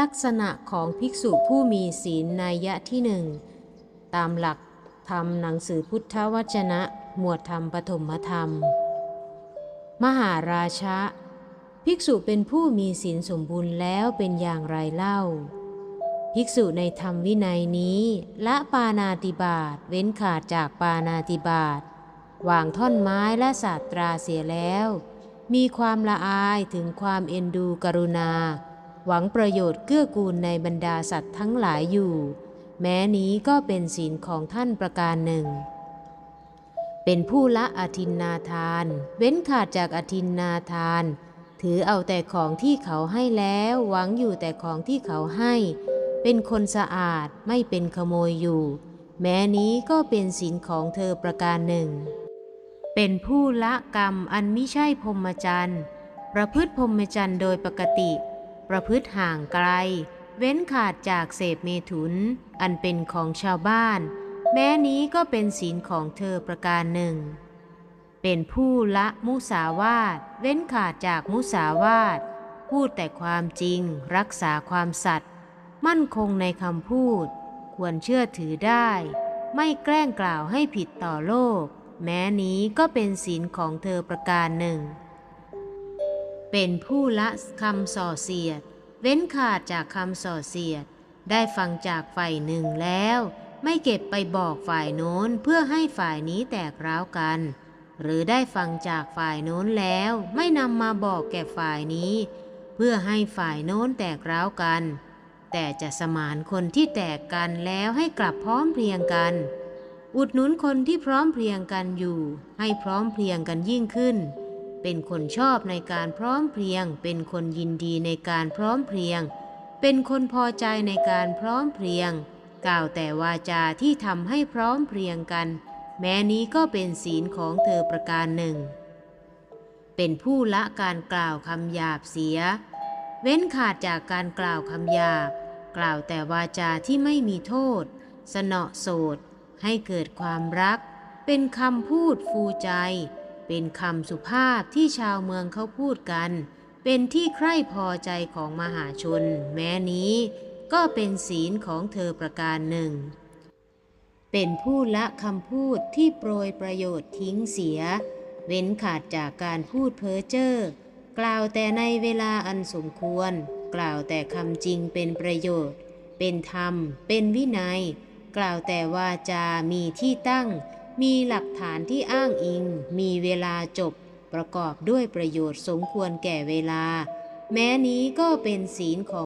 ลักษณะของภิกษุผู้มีศีลนัยยะที่หนึ่งตามหลักธรรมหนังสือพุทธวจนะ หมวดธรรมปฐมธรรม มหาราชะ ภิกษุเป็นผู้มีศีลสมบูรณ์แล้วเป็นอย่างไรเล่า ภิกษุในธรรมวินัยนี้ละปานาติบาตเว้นขาดจากปานาติบาตวางท่อนไม้และศาสตราเสียแล้ว มีความละอายถึงความเอ็นดูกรุณา หวังประโยชน์เกื้อกูลในบรรดาสัตว์ทั้งหลายอยู่ แม้นี้ก็เป็นศีลของท่านประการหนึ่ง เป็นผู้ละอทินนาทาน เว้นขาดจากอทินนาทาน ถือเอาแต่ของที่เขาให้แล้ว หวังอยู่แต่ของที่เขาให้ เป็นคนสะอาดไม่เป็นขโมยอยู่ แม้นี้ก็เป็นศีลของเธอประการหนึ่ง เป็นผู้ละกรรมอันไมิใช่พรหมจรรย์ประพฤติพรหมจรรย์โดยปกติ ประพฤติห่างไกล เว้นขาดจากเสพเมถุน อันเป็นของชาวบ้าน แม้นี้ก็เป็นศีลของเธอประการหนึ่ง เป็นผู้ละมุสาวาท เว้นขาดจากมุสาวาท พูดแต่ความจริง รักษาความสัตย์มั่นคงในคำพูด ควรเชื่อถือได้ ไม่แกล้งกล่าวให้ผิดต่อโลก แม้นี้ก็เป็นศีลของเธอประการหนึ่ง เป็นผู้ละคำส่อเสียด เว้นขาดจากคำส่อเสียด ได้ฟังจากฝ่ายหนึ่งแล้ว ไม่เก็บไปบอกฝ่ายโน้นเพื่อให้ฝ่ายนี้แตกร้าวกัน หรือได้ฟังจากฝ่ายโน้นแล้วไม่นำมาบอกแก่ฝ่ายนี้ เพื่อให้ฝ่ายโน้นแตกร้าวกัน แต่จะสมานคนที่แตกกันแล้วให้กลับพร้อมเพรียงกัน อุดหนุนคนที่พร้อมเพรียงกันอยู่ ให้พร้อมเพรียงกันยิ่งขึ้น เป็นคนชอบในการพร้อมเพรียง เป็นคนยินดีในการพร้อมเพรียง เป็นคนพอใจในการพร้อมเพรียง กล่าวแต่วาจาที่ทำให้พร้อมเพรียงกัน แม้นี้ก็เป็นศีลของเธอประการหนึ่ง เป็นผู้ละการกล่าวคำหยาบเสีย เว้นขาดจากการกล่าวคำหยาบ กล่าวแต่วาจาที่ไม่มีโทษ สนอโสดให้เกิดความรัก เป็นคำพูดฟูใจ เป็นคำสุภาพที่ชาวเมืองเขาพูดกัน เป็นที่ใคร่พอใจของมหาชน แม้นี้ก็เป็นศีลของเธอประการหนึ่ง เป็นผู้ละคำพูดที่โปรยประโยชน์ทิ้งเสีย เว้นขาดจากการพูดเพ้อเจ้อกล่าวแต่ในเวลาอันสมควร กล่าวแต่คำจริงเป็นประโยชน์ เป็นธรรม เป็นวินัย กล่าวแต่วาจามีที่ตั้ง มีหลักฐานที่อ้างอิง มีเวลาจบ ประกอบด้วยประโยชน์สมควรแก่เวลา แม้นี้ก็เป็นศีลของ